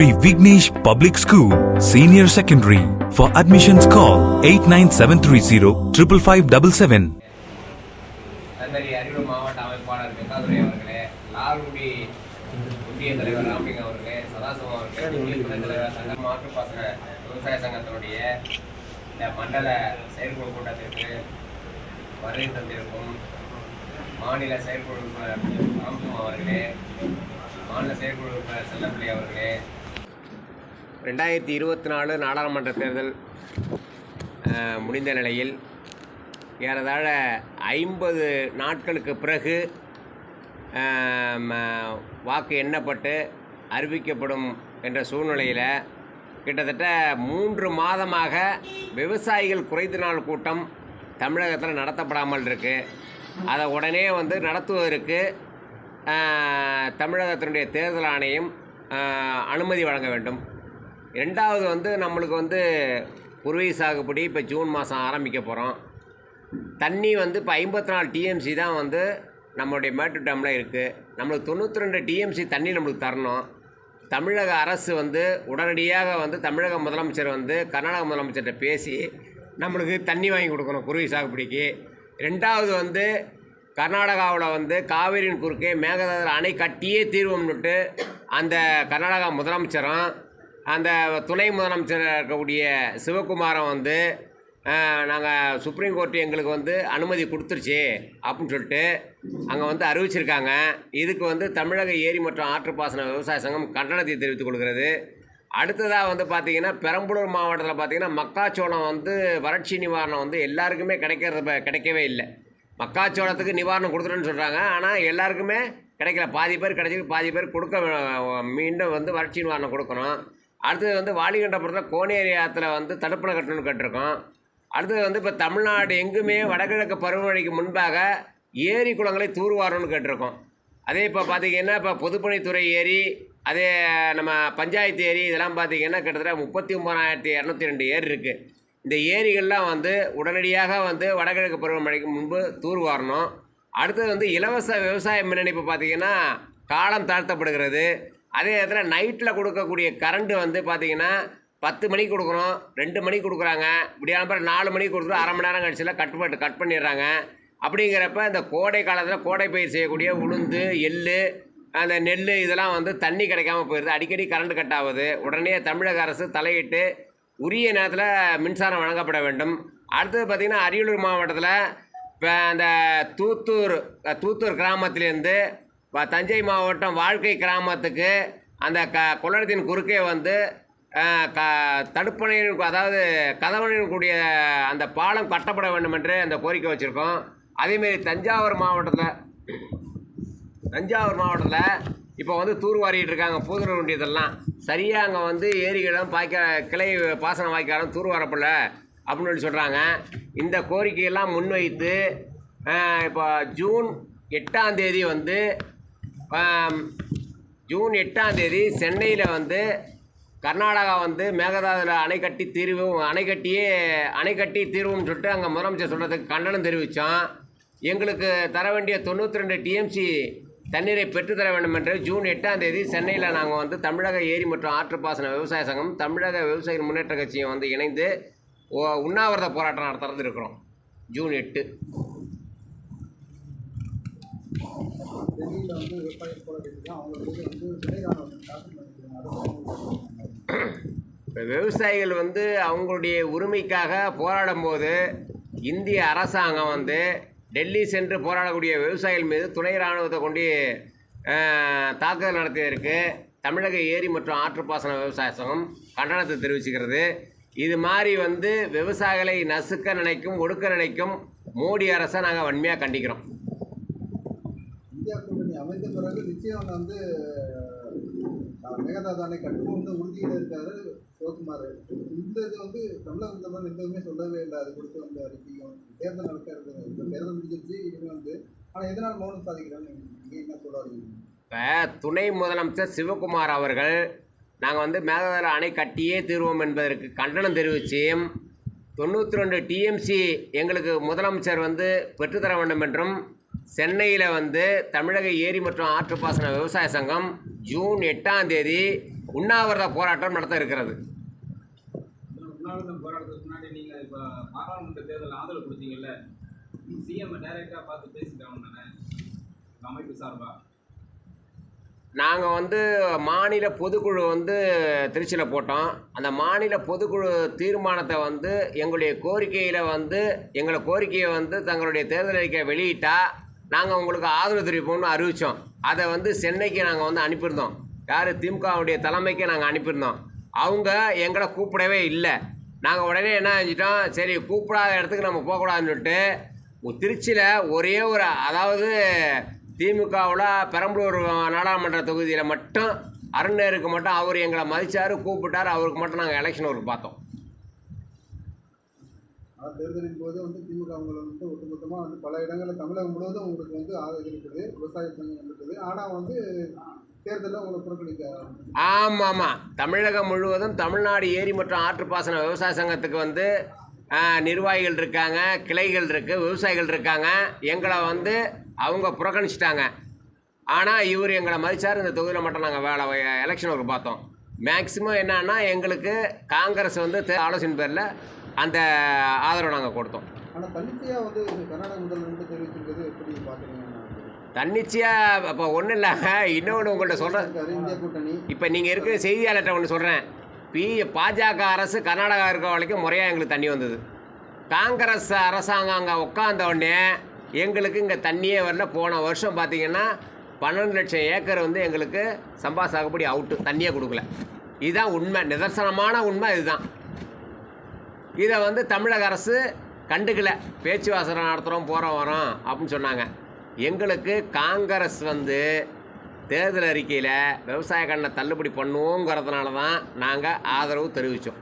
Sri Vignesh Public School, Senior Secondary. For admissions, call 89730 55577. தந்தரி Ariyalur மாவட்ட அமைப்பாளர் வெங்காதுரை அவர்களே லால்குடி ஒன்றிய தலைவர் ராமலிங்கம் அவர்களே சதாசிவம் அவர்களே ஒன்றிய தலைவர் சங்க மாற்று மாற்றுப்பாசன விவசாய சங்கத்தினுடைய இந்த மண்டல செயற்குழு கூட்டத்திற்கு வருகை தந்திருக்கும் மாநில செயற்குழு உறுப்பினர் ராம்சும் அவர்களே மாநில செயற்குழு உறுப்பினர் செல்லப்பிள்ளை அவர்களே ரெண்டாயிரத்தி இருபத்தி நாலு நாடாளுமன்ற தேர்தல் முடிந்த நிலையில் ஏறதாழ ஐம்பது நாட்களுக்கு பிறகு வாக்கு எண்ணப்பட்டு அறிவிக்கப்படும் என்ற சூழ்நிலையில் கிட்டத்தட்ட மூன்று மாதமாக விவசாயிகள் குறைந்த நாள் கூட்டம் தமிழகத்தில் நடத்தப்படாமல் இருக்குது அதை உடனே வந்து நடத்துவதற்கு தமிழகத்தினுடைய தேர்தல் ஆணையம் அனுமதி வழங்க வேண்டும். ரெண்டாவது வந்து நம்மளுக்கு வந்து குருவை சாகுபடி இப்போ ஜூன் மாதம் ஆரம்பிக்க போகிறோம் தண்ணி வந்து இப்போ ஐம்பத்தி நாலு டிஎம்சி தான் வந்து நம்மளுடைய மேட்டு டேமில் இருக்குது நம்மளுக்கு தொண்ணூற்றி ரெண்டு டிஎம்சி தண்ணி நம்மளுக்கு தரணும். தமிழக அரசு வந்து உடனடியாக வந்து தமிழக முதலமைச்சர் வந்து கர்நாடக முதலமைச்சர்கிட்ட பேசி நம்மளுக்கு தண்ணி வாங்கி கொடுக்கணும் குருவி சாகுபடிக்கு. ரெண்டாவது வந்து கர்நாடகாவில் வந்து காவிரியின் குறுக்கே மேகதாதுல அணை கட்டியே தீர்வோம்னுட்டு அந்த கர்நாடகா முதலமைச்சரும் அந்த துணை முதலமைச்சராக இருக்கக்கூடிய சிவகுமாரன் வந்து நாங்கள் சுப்ரீம் கோர்ட்டு எங்களுக்கு வந்து அனுமதி கொடுத்துருச்சு அப்படின்னு சொல்லிட்டு அங்கே வந்து அறிவிச்சிருக்காங்க. இதுக்கு வந்து தமிழக ஏரி மற்றும் ஆற்றுப்பாசன விவசாய சங்கம் கண்டனத்தை தெரிவித்துக் கொள்கிறது. அடுத்ததாக வந்து பார்த்திங்கன்னா பெரம்பலூர் மாவட்டத்தில் பார்த்திங்கன்னா மக்காச்சோளம் வந்து வறட்சி நிவாரணம் வந்து எல்லாருக்குமே கிடைக்கிறது ப- கிடைக்கவே இல்லை. மக்காச்சோளத்துக்கு நிவாரணம் கொடுத்துருன்னு சொல்கிறாங்க ஆனால் எல்லாருக்குமே கிடைக்கல. பாதி பேர் கிடைச்சிருக்கு பாதி பேர் கொடுக்க மீண்டும் வந்து வறட்சி நிவாரணம் கொடுக்கணும். அடுத்தது வந்து வாலிகண்டபுரத்தில் கோனேரி ஆற்றுல வந்து தடுப்பணை கட்டணும்னு கேட்டிருக்கோம். அடுத்தது வந்து இப்போ தமிழ்நாடு எங்குமே வடகிழக்கு பருவமழைக்கு முன்பாக ஏரி குளங்களை தூர்வாரணும்னு கேட்டிருக்கோம். அதே இப்போ பார்த்தீங்கன்னா இப்போ பொதுப்பணித்துறை ஏரி அதே நம்ம பஞ்சாயத்து ஏரி இதெல்லாம் பார்த்தீங்கன்னா கிட்டத்தட்ட முப்பத்தி ஒம்பதாயிரத்தி இரநூத்தி ரெண்டு ஏரி இருக்குது இந்த ஏரிகள்லாம் வந்து உடனடியாக வந்து வடகிழக்கு பருவமழைக்கு முன்பு தூர்வாரணும். அடுத்தது வந்து இலவச விவசாய மின்னணைப்பு பார்த்திங்கன்னா காலம் தாழ்த்தப்படுகிறது. அதே நேரத்தில் நைட்டில் கொடுக்கக்கூடிய கரண்ட்டு வந்து பார்த்தீங்கன்னா பத்து மணிக்கு கொடுக்குறோம் ரெண்டு மணிக்கு கொடுக்குறாங்க. இப்படியான பிறகு நாலு மணிக்கு கொடுத்துட்டு அரை மணி நேரம் கழிச்சுல கட் பண்ணி கட் பண்ணிடுறாங்க. அப்படிங்கிறப்ப இந்த கோடை காலத்தில் கோடை பயிர் செய்யக்கூடிய உளுந்து எள் அந்த நெல் இதெல்லாம் வந்து தண்ணி கிடைக்காம போயிடுது அடிக்கடி கரண்ட் கட் ஆகுது. உடனே தமிழக அரசு தலையிட்டு உரிய நேரத்தில் மின்சாரம் வழங்கப்பட வேண்டும். அடுத்தது பார்த்திங்கன்னா அரியலூர் மாவட்டத்தில் இப்போ அந்த தூத்தூர் தூத்தூர் கிராமத்திலேருந்து இப்போ தஞ்சை மாவட்டம் வாழ்க்கை கிராமத்துக்கு அந்த க குளத்தின் குறுக்கே வந்து க தடுப்பணையின் அதாவது கதவணையின் கூடிய அந்த பாலம் கட்டப்பட வேண்டும் என்று அந்த கோரிக்கை வச்சுருக்கோம். அதேமாரி தஞ்சாவூர் மாவட்டத்தில் தஞ்சாவூர் மாவட்டத்தில் இப்போ வந்து தூர்வாரிட்டு இருக்காங்க பூதுரை ஒன்றியதெல்லாம் சரியாக அங்கே வந்து ஏரிகளும் பாய்க்க கிளை பாசன வாய்க்காலும் தூர்வாரப்பில்ல அப்படின்னு சொல்லி சொல்கிறாங்க இந்த கோரிக்கையெல்லாம் முன்வைத்து இப்போ ஜூன் எட்டாம் தேதி வந்து ஜூன் எட்டாம் தேதி சென்னையில் வந்து கர்நாடகா வந்து மேகதாதுல அணை கட்டி தீர்வும் அணை கட்டியே அணை கட்டி தீர்வுன்னு சொல்லிட்டு அங்கே முதலமைச்சர் சொல்கிறதுக்கு கண்டனம் தெரிவித்தோம் எங்களுக்கு தர வேண்டிய தொண்ணூற்றி ரெண்டு டிஎம்சி தண்ணீரை பெற்றுத்தர வேண்டும் என்று ஜூன் எட்டாம் தேதி சென்னையில் நாங்கள் வந்து தமிழக ஏரி மற்றும் ஆற்றுப்பாசன விவசாய சங்கம் தமிழக விவசாயிகள் முன்னேற்ற கட்சியும் வந்து இணைந்து ஓ- உண்ணாவிரத போராட்டம் நடத்துறது இருக்கிறோம். ஜூன் எட்டு. டெல்லியில் வந்து விவசாயிகள் போராடிட்டு அவங்களுக்கு வந்து இப்போ விவசாயிகள் வந்து அவங்களுடைய உரிமைக்காக போராடும் போது இந்திய அரசாங்கம் வந்து டெல்லி சென்று போராடக்கூடிய விவசாயிகள் மீது துணை இராணுவத்தை கொண்டு தாக்குதல் நடத்தியதற்கு தமிழக ஏரி மற்றும் ஆற்றுப்பாசன விவசாய சங்கம் கண்டனத்தை தெரிவிச்சுக்கிறது. இது மாதிரி வந்து விவசாயிகளை நசுக்க நினைக்கும் ஒடுக்க நினைக்கும் மோடி அரசை நாங்கள் வன்மையாக கண்டிக்கிறோம். இந்தியா அமைந்த பிறகு நிச்சயம் வந்து மேகதாதானை மேகதாது அணை வந்து உறுதியில் இருக்காரு சிவகுமார். இந்த இது வந்து தமிழக தமிழ் எதுவுமே சொல்லவே இல்லை. அது கொடுத்து வந்து அறிக்கையும் தேர்தல் நடக்கிறது தேர்தல் முடிஞ்சிருச்சு இனிமேல் வந்து ஆனால் எதனால் மௌனம் சாதிக்கிறான்னு நீங்கள் என்ன சொல்ல இப்போ துணை முதலமைச்சர் சிவகுமார் அவர்கள் நாங்கள் வந்து மேகதார அணை கட்டியே தீர்வோம் என்பதற்கு கண்டனம் தெரிவித்து தொண்ணூற்றி ரெண்டு டிஎம்சி எங்களுக்கு முதலமைச்சர் வந்து பெற்றுத்தர வேண்டும் என்றும் சென்னையில் வந்து தமிழக ஏரி மற்றும் ஆற்றுப்பாசன விவசாய சங்கம் ஜூன் எட்டாம் தேதி உண்ணாவிரத போராட்டம் நடத்த இருக்கிறது. நாங்கள் வந்து மாநில பொதுக்குழு வந்து திருச்சியில் போட்டோம். அந்த மாநில பொதுக்குழு தீர்மானத்தை வந்து எங்களுடைய கோரிக்கையில் வந்து எங்களை கோரிக்கையை வந்து தங்களுடைய தேர்தல் அறிக்கை வெளியிட்டா நாங்கள் உங்களுக்கு ஆதரவு தெரிவிப்போம்னு அறிவித்தோம் அதை வந்து சென்னைக்கு நாங்கள் வந்து அனுப்பியிருந்தோம். யார்? திமுகவுடைய தலைமைக்கு நாங்கள் அனுப்பியிருந்தோம். அவங்க எங்களை கூப்பிடவே இல்லை. நாங்கள் உடனே என்ன செஞ்சிட்டோம்? சரி கூப்பிடாத இடத்துக்கு நம்ம போகக்கூடாதுன்னு சொல்லிட்டு திருச்சியில் ஒரே ஒரு அதாவது திமுகவில் பெரம்பலூர் நாடாளுமன்ற தொகுதியில் மட்டும் அருணேருக்கு மட்டும் அவர் எங்களை மதிச்சார் கூப்பிட்டார் அவருக்கு மட்டும் நாங்கள் எலெக்ஷன் ஒரு பார்த்தோம். ஆனால் தேர்தலின் போது வந்து திமுக அவங்களை வந்து ஒட்டுமொத்தமாக வந்து பல இடங்களில் தமிழகம் முழுவதும் உங்களுக்கு வந்து ஆதரவு இருக்குது விவசாய சங்கம் இருக்குது ஆனால் வந்து தேர்தலில் உங்களை புறக்கணிக்க ஆமாம் ஆமாம். தமிழகம் முழுவதும் தமிழ்நாடு ஏரி மற்றும் ஆற்றுப்பாசன விவசாய சங்கத்துக்கு வந்து நிர்வாகிகள் இருக்காங்க கிளைகள் இருக்குது விவசாயிகள் இருக்காங்க. எங்களை வந்து அவங்க புறக்கணிச்சிட்டாங்க. ஆனால் இவர் எங்களை மதிச்சார். இந்த தொகுதியில் மட்டும் நாங்கள் வேலை எலெக்ஷன் ஒரு பார்த்தோம். மேக்ஸிமம் என்னன்னா எங்களுக்கு காங்கிரஸ் வந்து ஆலோசனை பேரில் அந்த ஆதரவு நாங்கள் கொடுத்தோம். ஆனால் தன்னிச்சையாக வந்து இது கர்நாடக முதல்வர் வந்து தெரிவிச்சிருக்கிறது எப்படி பார்க்குறீங்க தன்னிச்சையாக இப்போ ஒன்றும் இல்லைங்க இன்னொன்று உங்கள்கிட்ட சொல்கிறேன் இப்போ நீங்கள் இருக்கிற செய்தியாளர்கிட்ட ஒன்று சொல்கிறேன் பி பாஜக அரசு கர்நாடகா இருக்க வரைக்கும் முறையாக எங்களுக்கு தண்ணி வந்தது. காங்கிரஸ் அரசாங்கம் அங்கே உட்காந்த உடனே எங்களுக்கு இங்கே தண்ணியே வரல. போன வருஷம் பார்த்தீங்கன்னா பன்னெண்டு லட்சம் ஏக்கர் வந்து எங்களுக்கு சம்பா சாகுபடி அவுட்டு தண்ணியே கொடுக்கல. இதுதான் உண்மை. நிதர்சனமான உண்மை இதுதான். இதை வந்து தமிழக அரசு கண்டுக்கல. பேச்சுவார்த்தை நடத்துகிறோம் போகிறோம் வரோம் அப்படின்னு சொன்னாங்க. எங்களுக்கு காங்கிரஸ் வந்து தேர்தல் அறிக்கையில் விவசாய கடனை தள்ளுபடி பண்ணுவோங்கிறதுனால தான் நாங்கள் ஆதரவு தெரிவித்தோம்